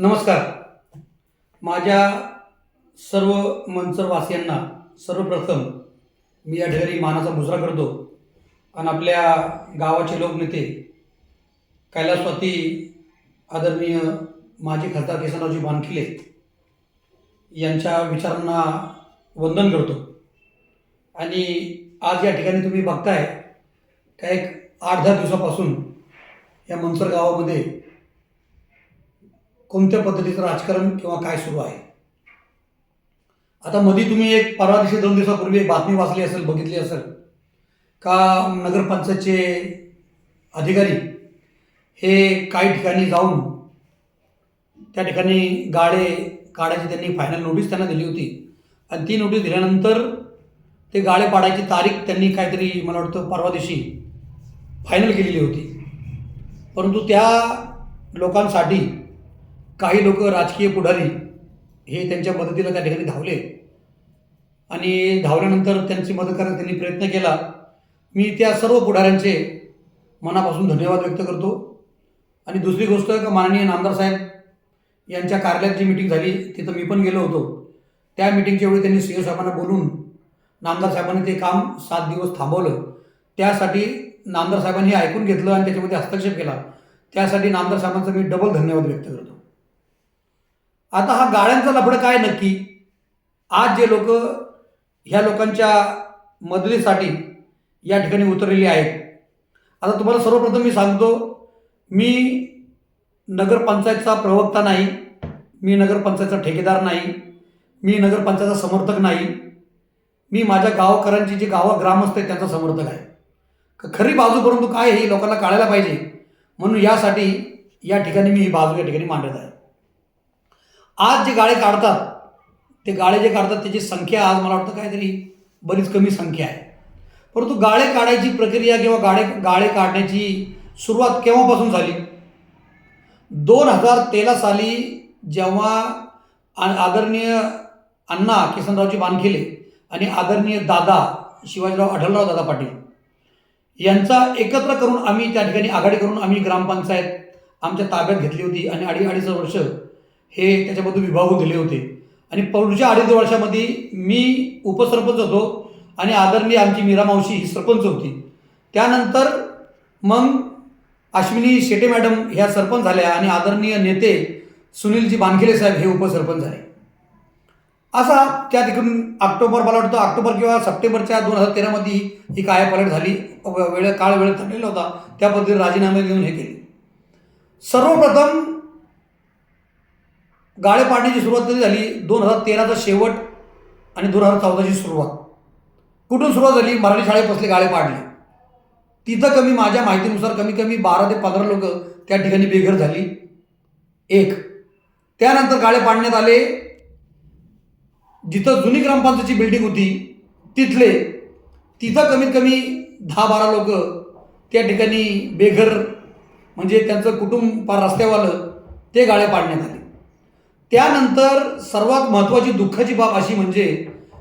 नमस्कार. माझ्या सर्व मनसरवासियांना सर्वप्रथम मी या ठिकाणी मानाचा मुजरा करतो आणि आपल्या गावाचे लोकनेते कैलासवाती आदरणीय माजी खासदार किसनरावजी बानखिले यांच्या विचारांना वंदन करतो. आणि आज या ठिकाणी तुम्ही बघताय का एक आठ दहा दिवसापासून या मनसर गावामध्ये कोणत्या पद्धतीचं राजकारण किंवा काय सुरू आहे? आता मध्ये तुम्ही एक परवा दिवशी दोन दिवसापूर्वी एक बातमी वाचली असेल बघितली असेल. का नगरपंचायतचे अधिकारी हे काही ठिकाणी जाऊन त्या ठिकाणी गाडे काढायची त्यांनी फायनल नोटीस त्यांना दिली होती. आणि ती नोटीस दिल्यानंतर ते गाळे पाडायची तारीख त्यांनी काहीतरी मला वाटतं परवा दिवशी फायनल केलेली होती. परंतु त्या लोकांसाठी काही लोक राजकीय पुढारी हे त्यांच्या मदतीला त्या ठिकाणी धावले. आणि धावल्यानंतर त्यांची मदत करण्याचा त्यांनी प्रयत्न केला. मी त्या सर्व पुढाऱ्यांचे मनापासून धन्यवाद व्यक्त करतो. आणि दुसरी गोष्ट का माननीय नामदार साहेब यांच्या कार्यालयात जी मिटिंग झाली तिथं मी पण गेलो होतो. त्या मिटिंगच्या वेळी त्यांनी सी ओ साहेबांना बोलून नामदार साहेबांनी ते काम सात दिवस थांबवलं. त्यासाठी नामदार साहेबांनी हे ऐकून घेतलं आणि त्याच्यामध्ये हस्तक्षेप केला. त्यासाठी नामदार साहेबांचा मी डबल धन्यवाद व्यक्त करतो. आता हा गाळ्यांचा लफडं काय नक्की? आज जे लोक ह्या लोकांच्या मदतीसाठी या ठिकाणी उतरलेली आहेत. आता तुम्हाला सर्वप्रथम मी सांगतो मी नगरपंचायतचा प्रवक्ता नाही मी नगरपंचायतचा ठेकेदार नाही मी नगरपंचायतचा समर्थक नाही मी माझ्या गावकऱ्यांची जी गावं ग्रामस्थ आहेत त्यांचा समर्थक आहे. क- खरी बाजू परंतु काय हे लोकांना कळायला पाहिजे. म्हणून यासाठी या ठिकाणी मी ही बाजू या ठिकाणी मांडत आहे. आज जे गाळे काढतात ते गाळे जे काढतात त्याची संख्या आज मला वाटतं काहीतरी बरीच कमी संख्या आहे. परंतु गाळे काढायची प्रक्रिया किंवा गाळे गाळे काढण्याची सुरुवात केव्हापासून झाली? दोन हजार तेरा साली जेव्हा आ- आदरणीय अण्णा किसनरावजी बानखिले आणि आदरणीय दादा शिवाजीराव आढळराव दादा पाटील यांचा एकत्र करून आम्ही त्या ठिकाणी आघाडी करून आम्ही ग्रामपंचायत आमच्या ताब्यात घेतली होती आणि अडी अडीच वर्ष हे त्याच्यामधून विभागून दिले होते. आणि पुढच्या अडीच वर्षामध्ये मी उपसरपंच होतो आणि आदरणीय आमची मीरा मावशी ही सरपंच होती. त्यानंतर मग अश्विनी शेटे मॅडम ह्या सरपंच झाल्या आणि आदरणीय नेते सुनीलजी बानखेले साहेब हे उपसरपंच झाले. असा त्या तिकडून ऑक्टोबर मला वाटतं ऑक्टोबर किंवा सप्टेंबरच्या दोन हजार तेरामध्ये ही कायापलट झाली. वेळ काळ वेळ ठरलेला होता. त्या पद्धतीने राजीनामे देऊन हे केले. सर्वप्रथम गाळे पाडण्याची सुरुवात कधी झाली. दोन हजार तेराचा शेवट आणि दोन हजार चौदाची सुरुवात. कुठून सुरुवात झाली? मराठी शाळेत बसले गाळे पाडले. तिथं कमी माझ्या माहितीनुसार कमी कमी बारा ते पंधरा लोक त्या ठिकाणी बेघर झाली. एक. त्यानंतर गाळे पाडण्यात आले. जिथं जुनी ग्रामपंचायतची बिल्डिंग होती तिथले. तिथं कमीत कमी दहा बारा लोक त्या ठिकाणी बेघर म्हणजे त्यांचं कुटुंब पार रस्त्यावालं ते गाळे पाडण्यात आले. त्यानंतर सर्वात महत्त्वाची दुःखाची बाब अशी म्हणजे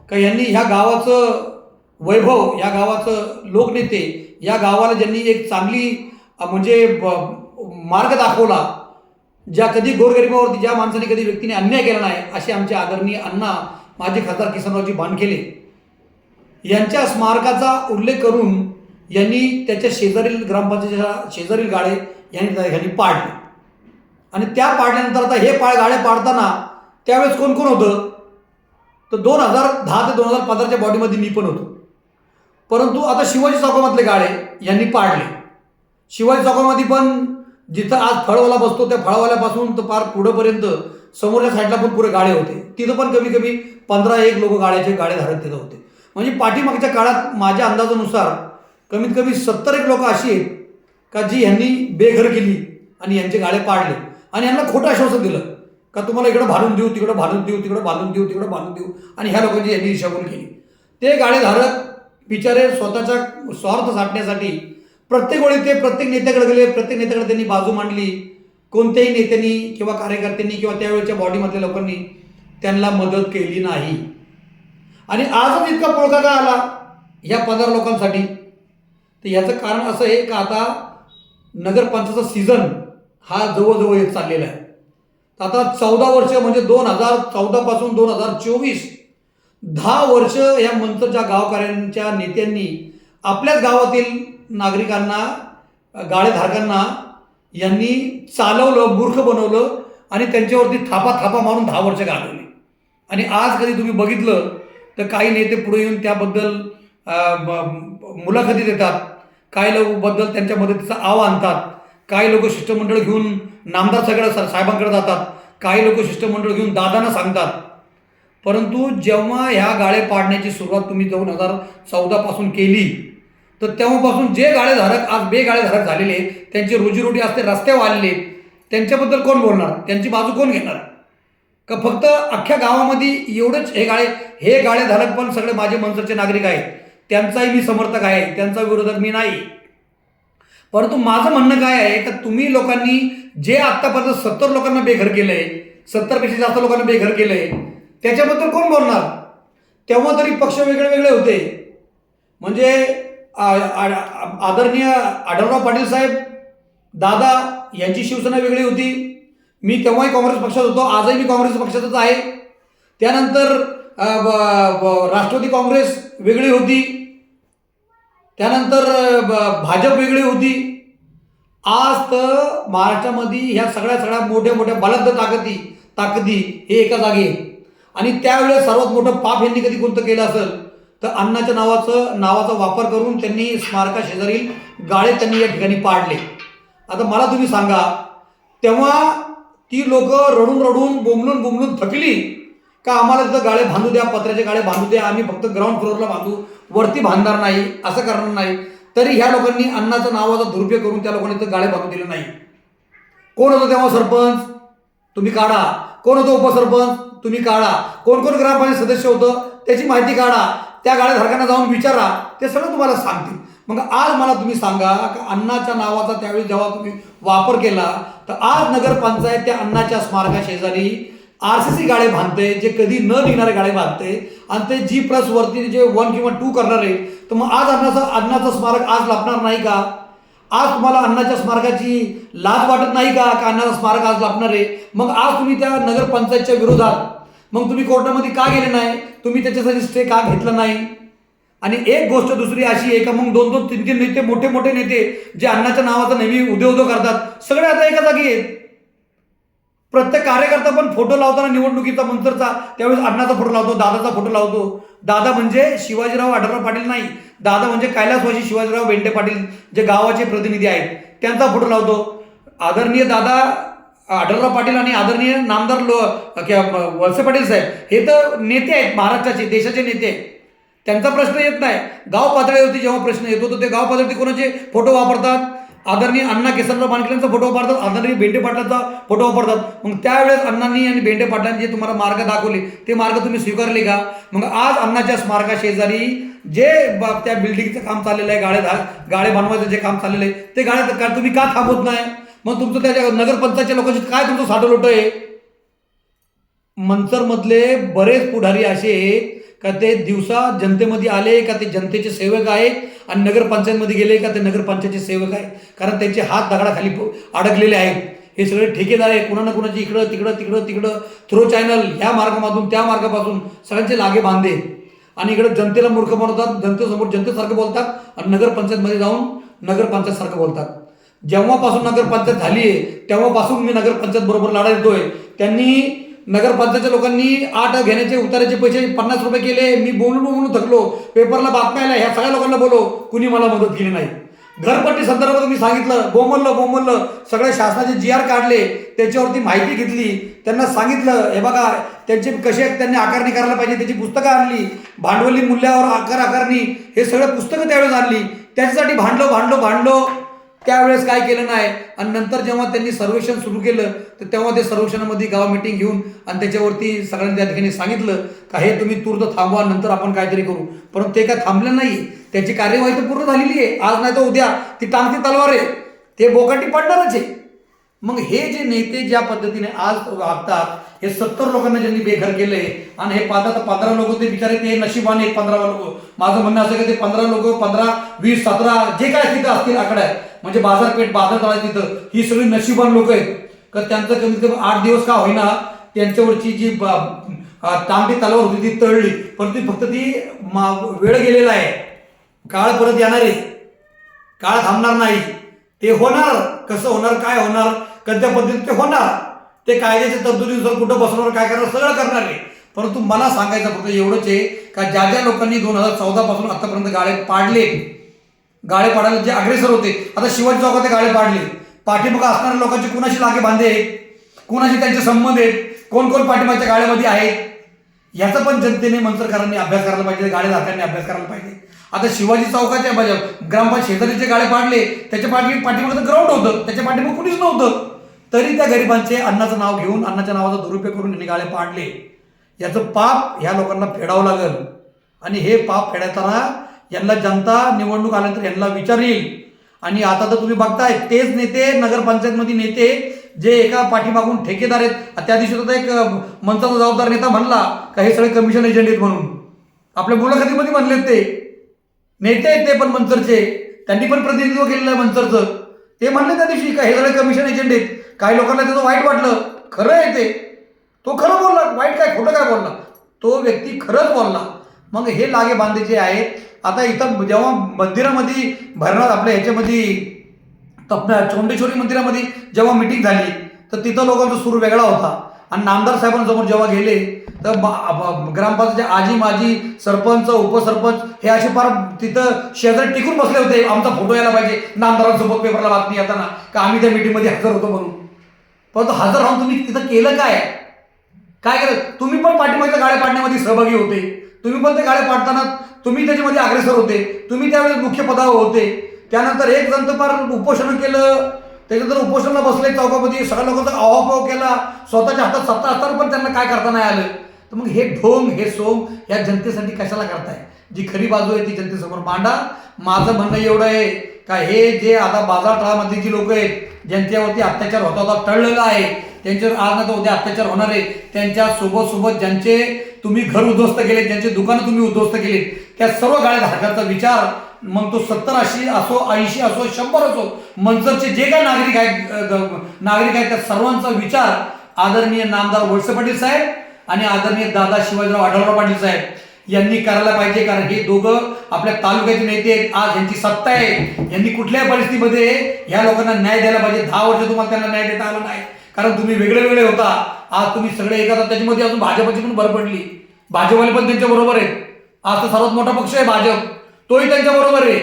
का यांनी ह्या गावाचं वैभव या गावाचं लोकनेते या गावाला ज्यांनी एक चांगली म्हणजे ब- मार्ग दाखवला ज्या कधी गोरगरिबावरती ज्या माणसाने कधी व्यक्तीने अन्याय केला नाही असे आमचे आदरणीय अण्णा माजी खासदार किसनरावजी बानखेले यांच्या स्मारकाचा उल्लेख करून यांनी त्याच्या शेजारील ग्रामपंचायतीच्या शेजारील गाळे यांनी त्या ठिकाणी पाडले. आणि त्या पाडल्यानंतर आता हे पाळ गाड्या पाडताना त्यावेळेस कोण कोण होतं? तर दोन हजार दहा ते दोन हजार पंधराच्या बॉडीमध्ये मी पण होतो. परंतु आता शिवाजी चौकामधले गाळे यांनी पाडले. शिवाजी चौकामध्ये पण जिथं आज फळवाला बसतो त्या फळवाल्यापासून तर फार पुढंपर्यंत समोरच्या साईडला पण पुरे गाळे होते. तिथं पण कमी कमी पंधरा एक लोक गाड्याचे गाळे धारक तिथं होते. म्हणजे पाठीमागच्या काळात माझ्या अंदाजानुसार कमीत कमी सत्तर एक लोक अशी आहेत का जी यांनी बेघर केली आणि यांचे गाळे पाडले. आणि यांना खोटं आश्वासन दिलं. का तुम्हाला इकडं भांडून देऊ तिकडं भांडून देऊ तिकडं बांधून देऊ तिकडं बांधून देऊ. आणि ह्या लोकांची यांनी दिशाभूल केली. ते गाडीधारक बिचारे स्वतःचा स्वार्थ साठण्यासाठी प्रत्येक वेळी ते प्रत्येक नेत्याकडे गेले प्रत्येक नेत्याकडे त्यांनी बाजू मांडली. कोणत्याही नेत्यांनी किंवा कार्यकर्त्यांनी किंवा त्यावेळेच्या बॉडीमधल्या लोकांनी त्यांना मदत केली नाही. आणि आजच इतका पोळका का आला ह्या पंधरा लोकांसाठी. तर याचं कारण असं आहे का आता नगरपंचायतचा सीझन हा जवळजवळ येत चाललेला आहे. आता चौदा वर्ष म्हणजे दोन हजार चौदापासून दोन हजार चोवीस दहा वर्ष या मंत्रच्या गावकऱ्यांच्या नेत्यांनी आपल्याच गावातील नागरिकांना गाळेधारकांना यांनी चालवलं मूर्ख बनवलं आणि त्यांच्यावरती थापा थापा मारून दहा वर्ष घालवली. आणि आज कधी तुम्ही बघितलं तर काही नेते पुढे येऊन त्याबद्दल ब- मुलाखती देतात. काही लोक त्यांच्या मदतीचा आव आणतात. काही लोक शिष्टमंडळ घेऊन नामदार सगळ्या सा- साहेबांकडे जातात. काही लोक शिष्टमंडळ घेऊन दादांना सांगतात. परंतु जेव्हा ह्या गाळे पाडण्याची सुरुवात तुम्ही दोन हजार चौदापासून केली तर तेव्हापासून जे गाळेधारक आज बेगाळेधारक झालेले त्यांची रोजीरोटी असते रस्त्यावर आलेले त्यांच्याबद्दल कोण बोलणार? त्यांची बाजू कोण घेणार? का फक्त अख्ख्या गावामध्ये एवढंच हे गाळे हे गाळेधारक पण सगळे माझे मनसरचे नागरिक आहेत. त्यांचाही मी समर्थक आहे. त्यांचा विरोधक मी नाही. परंतु माझं म्हणणं काय आहे का तुम्ही लोकांनी जे आत्तापर्यंत सत्तर लोकांना बेघर केलंय सत्तरपेक्षा जास्त लोकांना बेघर केलंय त्याच्याबद्दल कोण बोलणार? तेव्हा तरी पक्ष वेगळे वेगळे होते. म्हणजे आदरणीय आढळराव पाटील साहेब दादा यांची शिवसेना वेगळी होती. मी तेव्हाही काँग्रेस पक्षात होतो आजही मी काँग्रेस पक्षातच आहे. त्यानंतर राष्ट्रवादी काँग्रेस वेगळी होती. त्यानंतर ब- भाजप वेगळी होती. आज तर महाराष्ट्रामध्ये ह्या सगळ्या सगळ्या मोठ्या मोठ्या बलद्ध ताकदी ताकदी हे एका जागी आणि त्यावेळेस सर्वात मोठं पाप यांनी कधी कोणतं केलं असेल तर अण्णाच्या नावाचं नावाचा वापर करून त्यांनी स्मारका शेजारील गाळे त्यांनी या ठिकाणी पाडले. आता मला तुम्ही सांगा तेव्हा ती लोक रडून रडून बोंबलून बोंबलून थकली का आम्हाला तिथं गाळे बांधू द्या पत्र्याचे गाळे बांधू द्या आम्ही फक्त ग्राउंड फ्लोअरला बांधू वरती बांधणार नाही असं करणार नाही. तरी ह्या लोकांनी अन्नाचं नावाचा दुरुपयोग करून त्या लोकांनी तर गाळे बांधून दिले नाही. कोण होतं तेव्हा सरपंच? तुम्ही काढा. कोण होतं उपसरपंच? तुम्ही काढा. कोण कोण ग्रामपंचायत सदस्य होतं? त्याची माहिती काढा. त्या गाळेधारकांना जाऊन विचारा. ते सगळं तुम्हाला सांगतील. मग आज मला तुम्ही सांगा का अण्णाच्या नावाचा त्यावेळी जेव्हा तुम्ही वापर केला तर आज नगरपंचायत त्या अण्णाच्या स्मारकाशेजारी आर सी सी गाळे बांधते जे कधी न निघणारे गाळे बांधते. आणि ते जी प्लस वरती जे वन किंवा टू करणार आहे तर मग आज अन्नाचा अन्नाचं स्मारक आज लाभणार नाही का? आज तुम्हाला अन्नाच्या स्मारकाची लाज वाटत नाही का का अन्नाचा स्मारक आज लाभणार आहे? मग आज तुम्ही त्या नगरपंचायतच्या विरोधात मग तुम्ही कोर्टामध्ये का गेले नाही? तुम्ही त्याच्यासाठी स्टे का घेतला नाही? आणि एक गोष्ट दुसरी अशी आहे का मग दोन दोन तीन तीन नेते मोठे मोठे नेते जे अण्णाच्या नावाचा नेहमी उदय करतात सगळे आता एका जागी आहेत. प्रत्येक कार्यकर्ता पण फोटो लावताना निवडणुकीचा मंत्रचा त्यावेळेस अण्णाचा फोटो लावतो दादाचा फोटो लावतो. दादा म्हणजे शिवाजीराव आढळराव पाटील नाही. दादा म्हणजे कैलासवासी शिवाजीराव बेंडे पाटील जे गावाचे प्रतिनिधी आहेत. त्यांचा फोटो लावतो. आदरणीय दादा आढळराव पाटील आणि आदरणीय नामदार लो वळसे पाटील साहेब हे तर नेते आहेत महाराष्ट्राचे देशाचे नेते त्यांचा प्रश्न येत नाही. गाव पातळीवरती जेव्हा प्रश्न येतो तर ते गाव पातळीवरती कोणाचे फोटो वापरतात? आदरणीय अण्णा केसरराव मानकऱ्यांचा फोटो वापरतात आदरणीय भेंडे पाटलांचा फोटो वापरतात मग त्यावेळेस अण्णांनी आणि भेंडे पाटलांनी जे तुम्हाला मार्ग दाखवले ते मार्ग तुम्ही स्वीकारले का? मग आज अण्णाच्या स्मारकाशेजारी जे त्या बिल्डिंगचं काम चाललेलं आहे गाळे गाळे बनवायचं जे काम चाललेलं आहे ते गाळे तुम्ही का थांबवत नाही? मग तुमचं त्याच्या नगरपंचायतच्या लोकांची काय तुमचं साठं आहे? मंचरमधले बरेच पुढारी असे का ते दिवसा जनतेमध्ये आले का ते जनतेचे सेवक आहेत आणि नगरपंचायतमध्ये गेले का ते नगरपंचायतचे सेवक आहेत? कारण त्यांचे हात दगडाखाली अडकलेले आहेत. हे सगळे ठेकेदार आहे कुणा ना कुणाची इकडं तिकडं तिकडं तिकडं. थ्रो चॅनल ह्या मार्गामधून त्या मार्गापासून सगळ्यांचे लागे बांधे आणि इकडे जनतेला मूर्ख बनवतात जनतेसमोर जनतेसारखं बोलतात आणि नगरपंचायतमध्ये जाऊन नगरपंचायतसारखं बोलतात. जेव्हापासून नगरपंचायत झाली आहे तेव्हापासून मी नगरपंचायत बरोबर लढा देतोय. त्यांनी नगरपंचायतच्या लोकांनी आठ घेण्याचे उताराचे पैसे पन्नास रुपये केले. मी बोलून बोलून थकलो. पेपरला बातम्या आल्या. ह्या सगळ्या लोकांना बोलो कुणी मला मदत केली नाही. घरपट्टी संदर्भात मी सांगितलं. बोंबललं बोंबललं सगळ्या शासनाचे जी आर काढले. त्याच्यावरती माहिती घेतली. त्यांना सांगितलं हे बघा त्यांचे कसे त्यांनी आकारणी करायला पाहिजे. त्याची पुस्तकं आणली. भांडवली मूल्यावर आकार आकारणी. हे सगळं पुस्तकं त्यावेळेस आणली. त्याच्यासाठी भांडलो भांडलो भांडलो. त्यावेळेस काय केलं नाही. आणि नंतर जेव्हा त्यांनी सर्वेक्षण सुरू केलं तर तेव्हा ते सर्वेक्षणामध्ये गाव मिटिंग घेऊन आणि त्याच्यावरती सगळ्यांनी त्या ठिकाणी सांगितलं का हे तुम्ही तूर्त थांबवा नंतर आपण काहीतरी करू. परंतु ते काय थांबलं नाही. त्याची कार्यवाही तर पूर्ण झालेली आहे. आज नाही तर उद्या ती टांगती तलवार आहे. ते बोकाटी पडणारच आहे. मग हे जे नेते ज्या पद्धतीने आज वागतात हे सत्तर लोकांना ज्यांनी बेघर केलंय आणि हे पाहतात पंधरा लोक ते बिचारे ते नशिबाने पंधरा लोक. माझं म्हणणं असं की ते पंधरा लोक पंधरा वीस सतरा जे काय तिथं असतील आकड्यात म्हणजे बाजारपेठ बाजार तळा तिथं. ही सगळी नशिबान लोक आहेत. का त्यांचं कमीत कमी आठ दिवस का होईना त्यांच्यावरची जी तांबडी तलाव होती ती तळली. परंतु फक्त ती मा- वेळ गेलेला आहे. काळ परत येणार आहे. काळ थांबणार नाही. ते होणार. कसं होणार काय होणार कोणत्या पद्धतीत ते होणार ते कायद्याच्या तरतुदीनुसार कुठं बसवणार काय करणार सगळं करणार आहे. परंतु मला सांगायचं फक्त एवढंच आहे का ज्या ज्या लोकांनी दोन हजार चौदा पासून आतापर्यंत गाळे पाडले गाळे पाडायला जे अग्रेसर होते. आता शिवाजी चौकात ते गाळे पाडले. पाठीमागं असणाऱ्या लोकांची कुणाशी लागे बांधे आहेत? कुणाशी त्यांचे संबंध आहेत? कोण कोण पाठीमागच्या गाळ्यामध्ये आहे? याचा पण जनतेने मंत्रकारांनी अभ्यास करायला पाहिजे गाळे दात्यांनी अभ्यास करायला पाहिजे. आता शिवाजी चौकाच्या बाजू ग्रामपंचायत शेजारीचे गाळे पाडले त्याच्या पाठी पाठीमागं ग्राउंड होतं. त्याच्या पाठीमाग कुणीच नव्हतं. तरी त्या गरिबांचे अन्नाचं नाव घेऊन अन्नाच्या नावाचा दुरुपयोग करून यांनी गाळे पाडले. याचं पाप ह्या लोकांना फेडावं लागेल. आणि हे पाप फेडायताना यांना जनता निवडणूक आल्यानंतर यांना विचारील. आणि आता तर तुम्ही बघताय तेच नेते नगरपंचायतमध्ये नेते जे एका पाठीमागून ठेकेदार आहेत. त्या दिवशी तर एक मंचाचा जबाबदार नेता म्हणला का हे सगळे कमिशन एजंट आहेत म्हणून. आपल्या मुलाखतीमध्ये म्हणलेत ते. नेते आहेत ते पण मंचरचे. त्यांनी पण प्रतिनिधित्व केलेलं आहे मंचरचं. ते म्हणले त्या दिवशी का हे सगळे कमिशन एजंट आहेत. काही लोकांना त्याचं वाईट वाटलं. खरं आहे ते. तो खरं बोलला. वाईट काय खोटं काय बोलला? तो व्यक्ती खरंच बोलला. मग हे लागे बांधे जे आहेत आता इथं जेव्हा मंदिरामध्ये भरणार आपल्या ह्याच्यामध्ये तपना चौंडेश्वरी मंदिरामध्ये जेव्हा मिटिंग झाली तर तिथं लोकांचा सूर वेगळा होता. आणि नामदार साहेबांसमोर जेव्हा गेले तर ग्रामपंचायतचे आजी माजी सरपंच उपसरपंच हे असे फार तिथं शेजारी टिकून बसले होते. आमचा फोटो यायला पाहिजे. नामदारांसोबत पेपरला बातमी येताना का आम्ही त्या मिटिंगमध्ये हजर होतो म्हणून. परंतु हजर राहून तुम्ही तिथं केलं काय? काय केलं? तुम्ही पण पाठीमागच्या गाड्या पाडण्यामध्ये सहभागी होते. तुम्ही पण ते गाड्या पाडताना तुम्ही त्याच्यामध्ये अग्रेसर होते. तुम्ही त्यावेळेस मुख्य पदावर होते. त्यानंतर एक जण तर फार उपोषण केलं. त्याच्यानंतर उपोषणाला बसले चौकामध्ये. सगळ्या लोकांचा अवाभाव केला. स्वतःच्या हातात सत्ता असताना पण त्यांना काय करता नाही आलं. तर मग हे ढोंग हे सोंग या जनतेसाठी कशाला करताय? जी खरी बाजू आहे ती जनतेसमोर मांडा. माझं म्हणणं एवढं आहे का हे जे आता बाजार तळामध्ये जी लोक आहेत ज्यांच्यावरती अत्याचार होता होता टळलेला आहे. त्यांच्यावर आज ना तर उद्या अत्याचार होणार आहे. त्यांच्यासोबत सोबत ज्यांचे तुम्ही घर उद्ध्वस्त केले ज्यांचे दुकानं तुम्ही उद्ध्वस्त केले त्या सर्व गाड्या धारकांचा विचार मग तो सत्तर अशी असो ऐंशी असो शंभर असो मंचरचे जे काही नागरिक आहेत ग- नागरिक आहेत त्या सर्वांचा विचार आदरणीय नामदार वळसे पाटील साहेब आणि आदरणीय दादा शिवाजीराव आढळराव पाटील साहेब. यांनी करायला पाहिजे कारण हे दोघं आपल्या तालुक्याचे नेते आहेत. आज यांची सत्ता आहे. यांनी कुठल्याही परिस्थितीमध्ये ह्या लोकांना न्याय द्यायला पाहिजे. दहा वर्ष तुम्हाला त्यांना न्याय देता आला नाही. कारण तुम्ही वेगळे वेगळे होता. आज तुम्ही सगळे एकत्र त्याच्यामध्ये अजून भाजपची पण भर पडली. भाजपवाले पण त्यांच्या बरोबर आहेत. आज तर सर्वात मोठा पक्ष आहे भाजप. तोही त्यांच्या बरोबर आहे.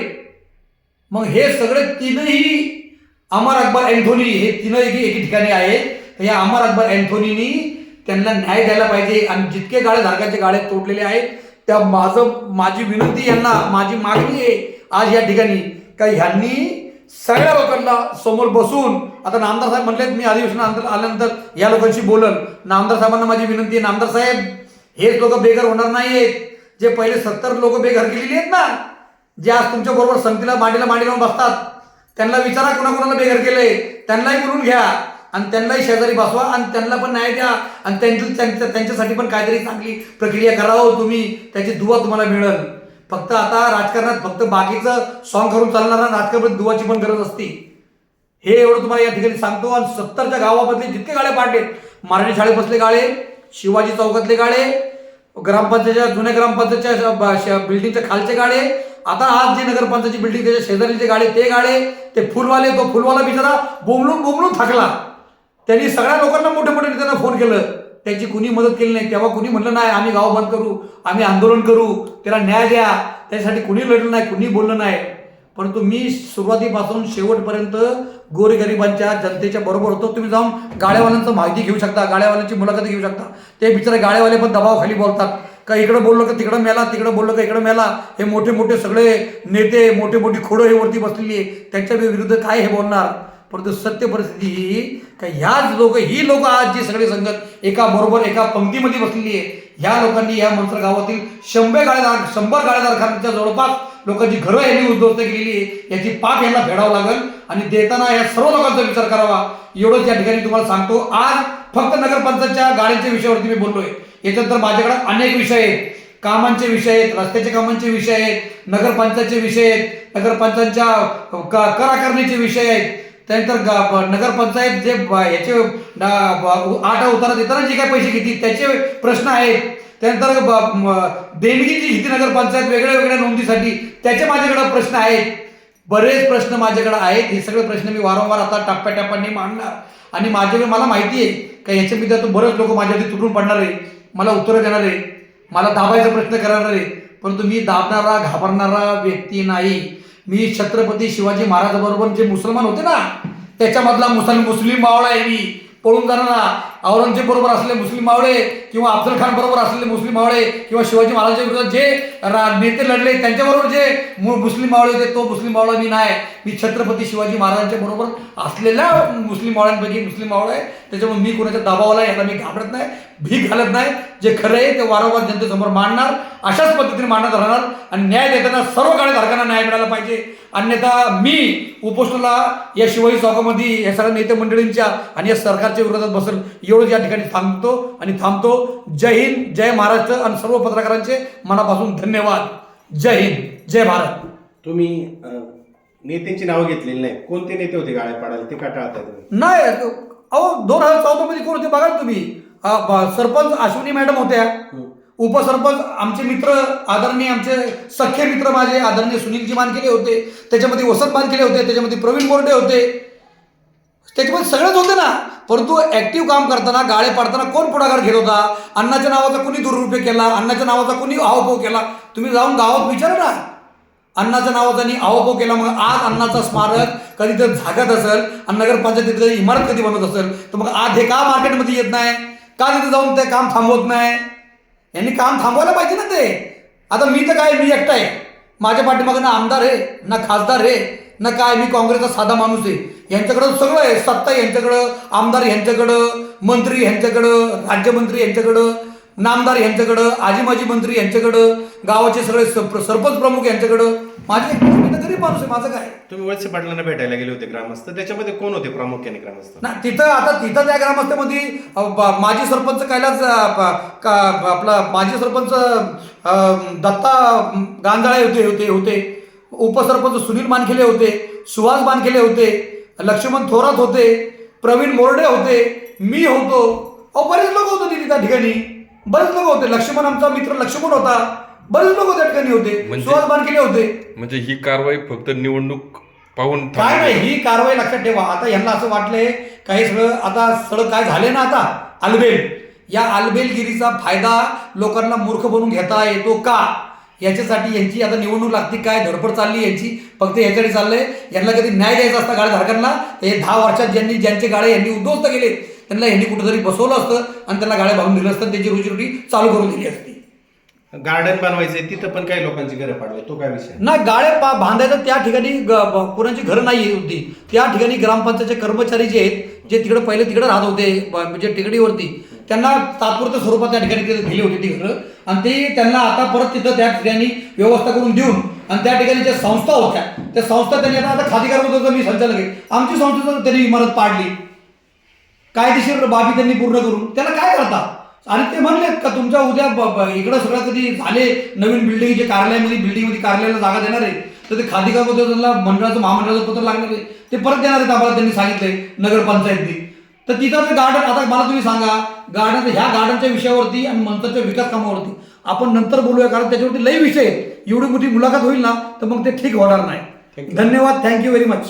मग हे सगळे तीनही अमर अकबर अँथोनी हे तीनही एके ठिकाणी आहेत. तर या अमर अकबर अँथोनीनी त्यांना न्याय द्यायला पाहिजे. आणि जितके गाळे धारकाचे गाळे तोडलेले आहेत त्या माझं माझी विनंती यांना माझी मागणी आहे आज या ठिकाणी. का ह्यांनी सगळ्या लोकांना समोर बसून आता नामदार साहेब म्हणलेत मी अधिवेशनानंतर आल्यानंतर या लोकांशी बोलन. नामदार साहेबांना माझी विनंती आहे नामदार साहेब हेच लोक बेघर होणार नाहीयेत. जे पहिले सत्तर लोक बेघर केलेली आहेत ना जे आज तुमच्या बरोबर संगतीला मांडीला मांडी लावून बसतात त्यांना विचारा कोणाकोणाला बेघर केलंय. त्यांनाही बोलून घ्या. आणि त्यांनाही शेजारी बसवा आणि त्यांना पण न्याय द्या. आणि त्यांची त्यांच्या- त्यांच्यासाठी पण काहीतरी चांगली प्रक्रिया करावं हो तुम्ही. त्याची दुवा तुम्हाला मिळेल. फक्त आता राजकारणात फक्त बाकीचं सॉंग करून चालणारा राजकारणात दुवाची पण गरज असते. हे एवढं तुम्हाला या ठिकाणी सांगतो आणि सत्तरच्या गावामधले जितके गाळे पाडलेत मराठी शाळेत बसले गाळे शिवाजी चौकातले गाळे ग्रामपंचायतच्या जुन्या ग्रामपंचायतच्या श- बिल्डिंगच्या खालचे गाळे आता आज जे नगरपंचायतची बिल्डिंग त्याच्या शेजारीचे गाळे ते गाळे ते फुलवाले तो फुलवाला बिचारा बोमलून बोमलून थकला. त्यांनी सगळ्या लोकांना मोठे मोठे नेत्यांना फोन केलं. त्याची कुणी मदत केली नाही? तेव्हा कुणी म्हटलं नाही आम्ही गाव बंद करू आम्ही आंदोलन करू त्याला न्याय द्या त्याच्यासाठी कुणी लढलं नाही कुणी बोललं नाही. परंतु मी सुरुवातीपासून शेवटपर्यंत गोरगरिबांच्या जनतेच्या बरोबर होतो. तुम्ही जाऊन गाड्यावाल्यांचं माहिती घेऊ शकता गाड्यावाल्यांची मुलाखत घेऊ शकता. ते बिचारे गाड्यावाले पण दबावाखाली बोलतात. का इकडं बोललो का तिकडं मेला तिकडं बोललो का इकडं मेला? हे मोठे मोठे सगळे नेते मोठे मोठी खोडं हे वरती बसलेली आहे. त्यांच्या विरुद्ध काय हे बोलणार? परंतु सत्य परिस्थिती ही का ह्याच लोक ही लोक आज जे सगळे संगत एका बरोबर एका पंक्तीमध्ये बसलेली आहे ह्या लोकांनी या मंत्र गावातील शंभर गाळेदार शंभर गाळेदारखान्याच्या जवळपास लोकांची घरं यांनी उद्ध्वस्त केलेली आहे याची पाप यांना फेडावं लागेल आणि देताना या सर्व लोकांचा विचार करावा. एवढंच या ठिकाणी तुम्हाला सांगतो. आज फक्त नगरपंचायतच्या गाड्यांच्या विषयावरती मी बोललोय. याच्यात तर माझ्याकडे अनेक विषय आहेत. कामांचे विषय आहेत रस्त्याच्या कामांचे विषय आहेत नगरपंचायतचे विषय आहेत नगरपंचायतच्या क- कर आकारणीचे विषय आहेत. त्यानंतर ग- नगरपंचायत जे याचे आठ उतारा देताना जे काही पैसे घेतील त्याचे प्रश्न आहेत. त्यानंतर ब- देणगी जी घेतली नगरपंचायत वेगळ्या वेगळ्या नोंदीसाठी. त्याचे माझ्याकडे प्रश्न आहेत. बरेच प्रश्न माझ्याकडे आहेत. हे सगळे प्रश्न मी वारंवार आता टप्प्याटप्प्याने मांडणार. आणि माझ्याकडे मला माहिती आहे का याच्यामध्ये त्यातून बरेच लोक माझ्यावरती तुटून पडणार आहे. मला उत्तरं देणार आहे. मला दाबायचा प्रश्न करणार आहे. परंतु मी दाबणारा घाबरणारा व्यक्ती नाही. मी छत्रपती शिवाजी महाराजाबरोबर जे मुसलमान होते ना त्याच्यामधला मुसल मुस्लिम मावळा आहे मी. पळून जाणारा औरंगजेब बरोबर असलेले मुस्लिम मावळे किंवा अफजल खान बरोबर असलेले मुस्लिम मावळे किंवा शिवाजी महाराजांच्या विरोधात जे नेते लढले त्यांच्याबरोबर जे मु- मुस्लिम मावळे होते तो मुस्लिम मावळा मी नाही. मी छत्रपती शिवाजी महाराजांच्या बरोबर असलेल्या मुस्लिम मावळ्यांपैकी मुस्लिम मावळा आहे. त्याच्यामुळे मी कोणाच्या दाबावाला याला मी घाबरत नाही. भीक घालत नाही. जे खरं आहे ते वारंवार जनतेसमोर मांडणार. अशाच पद्धतीने मांडत राहणार. आणि न्याय देताना सर्व धारकांना न्याय मिळाला पाहिजे. अन्यथा मी उपोषणाला या शिवाजी चौकामध्ये या सगळ्या नेते मंडळींच्या आणि या सरकारच्या विरोधात बसेल एवढंच या ठिकाणी थांबतो आणि थांबतो. जय हिंद जय महाराष्ट्र आणि सर्व पत्रकारांचे मनापासून धन्यवाद. जय हिंद जय भारत. तुम्ही नेत्यांची नावं घेतलेली नाही कोणते नेते होते गाड्या पाडायला? ते का टाळताय तुम्ही? नाही अहो दोन हजार चौदा मध्ये कोण होते बघा तुम्ही? सरपंच अश्विनी मॅडम होत्या. उपसरपंच आमचे मित्र आदरणीय आमचे सख्खे मित्र माझे आदरणीय सुनीलजी मानकेले होते. त्याच्यामध्ये वसंत मानकेले होते त्याच्यामध्ये प्रवीण बोर्डे होते. त्याच्यामध्ये सगळेच होते ना. परंतु ऍक्टिव्ह काम करताना गाळे पाडताना कोण पुढाकार घेत होता? अण्णाच्या नावाचा कोणी दुरुपयोग केला? अण्णाच्या नावाचा कोणी अहोभाव केला? तुम्ही जाऊन गावात विचारा ना. अण्णाच्या नावाचा अहोभाव केला? मग आज अण्णाचा स्मारक कधी तर झाकत असेल आणि नगरपंचायतीत कधी इमारत कधी बनत असेल? तर मग आज हे का मार्केटमध्ये येत नाही? का तिथे जाऊन ते काम थांबवत नाही? यांनी काम थांबवायला पाहिजे ना ते. आता मी तर काय मी एकटा आहे. माझ्या पाठीमागं ना आमदार आहे ना खासदार आहे ना काय मी काँग्रेसचा साधा माणूस आहे. यांच्याकडं सगळं आहे. सत्ता आहे यांच्याकडं आमदार यांच्याकडं मंत्री यांच्याकडं राज्यमंत्री यांच्याकडं. नामदार यांच्याकडं आजी माजी मंत्री यांच्याकडं गावाचे सगळे सरपंच प्रमुख यांच्याकडं माझे गरीब माणूस आहे माझं काय? तुम्ही वळसे पाटलांना भेटायला गेले होते ग्रामस्थ त्याच्यामध्ये कोण होते प्रामुख्याने ग्रामस्थ? ना तिथं आता तिथं त्या ग्रामस्थामध्ये माजी सरपंच कैलास आपला माजी सरपंच दत्ता गांजाळे होते होते होते. उपसरपंच सुनील मानखेले होते सुहास मानखेले होते लक्ष्मण थोरात होते प्रवीण मोरडे होते मी होतो. अहो बरेच लोक होते तिथे त्या ठिकाणी. बरेच लोक होते. लक्ष्मण आमचा मित्र लक्ष्मण होता. बरेच लोक त्या ठिकाणी होते. म्हणजे- सुहास मानखेले होते. म्हणजे ही कारवाई फक्त निवडणूक पाहून काय. नाही ही कारवाई लक्षात ठेवा. आता यांना असं वाटलंय काही सगळं आता सगळं काय झाले ना आता? अलबेल या अलबेलगिरीचा फायदा लोकांना मूर्ख बनवून घेता येतो का? याच्यासाठी यांची आता निवडणूक लागते काय? धडपड चालली यांची. फक्त याच्याकडे चाललंय. यांना कधी न्याय द्यायचा असता गाळेधारकांना हे दहा वर्षात ज्यांनी ज्यांचे गाळे यांनी उद्ध्वस्त केले त्यांना यांनी कुठेतरी बसवलं असतं आणि त्यांना गाड्या बांधून दिलं असतं त्यांची रोजीरोटी चालू करून दिली असती. गार्डन बनवायचंय तिथं पण काही लोकांची घरं पाडवाय तो काय विषय? नाही गाळे पा बांधायचं त्या ठिकाणी कोणाची घरं नाही होती. त्या ठिकाणी ग्रामपंचायतचे कर्मचारी जे आहेत जे तिकडे पहिले तिकडे राहत होते म्हणजे टेकडीवरती त्यांना तात्पुरत्या स्वरूपात त्या ठिकाणी तिथे दिली होती ती घरं. आणि ते त्यांना आता परत तिथं त्या ठिकाणी व्यवस्था करून देऊन आणि त्या ठिकाणी ज्या संस्था होत्या त्या संस्था त्यांनी आता आता खादी मी संचालक आहे. आमची संस्था त्यांनी इमारत पाडली. कायदेशीर बाबी त्यांनी पूर्ण करून त्याला काय करता? आणि ते म्हणलेत का तुमच्या उद्या इकडं सगळं कधी झाले नवीन बिल्डिंग जे कार्यालयामध्ये बिल्डिंगमध्ये कार्यालयाला जागा देणार आहे तर ते खादी त्यांना मंडळाचं महामंडळाचं पत्र लागणार आहे. ते परत देणार आहेत आम्हाला त्यांनी सांगितलंय नगरपंचायतनी. तर तिथं ते गार्डन आता मला तुम्ही सांगा गार्डन ह्या गार्डनच्या विषयावरती आणि मंत्राच्या विकास कामावरती आपण नंतर बोलूया कारण त्याच्यावरती लई विषय एवढी मोठी मुलाखत होईल ना तर मग ते ठीक होणार नाही. धन्यवाद. Thank you very much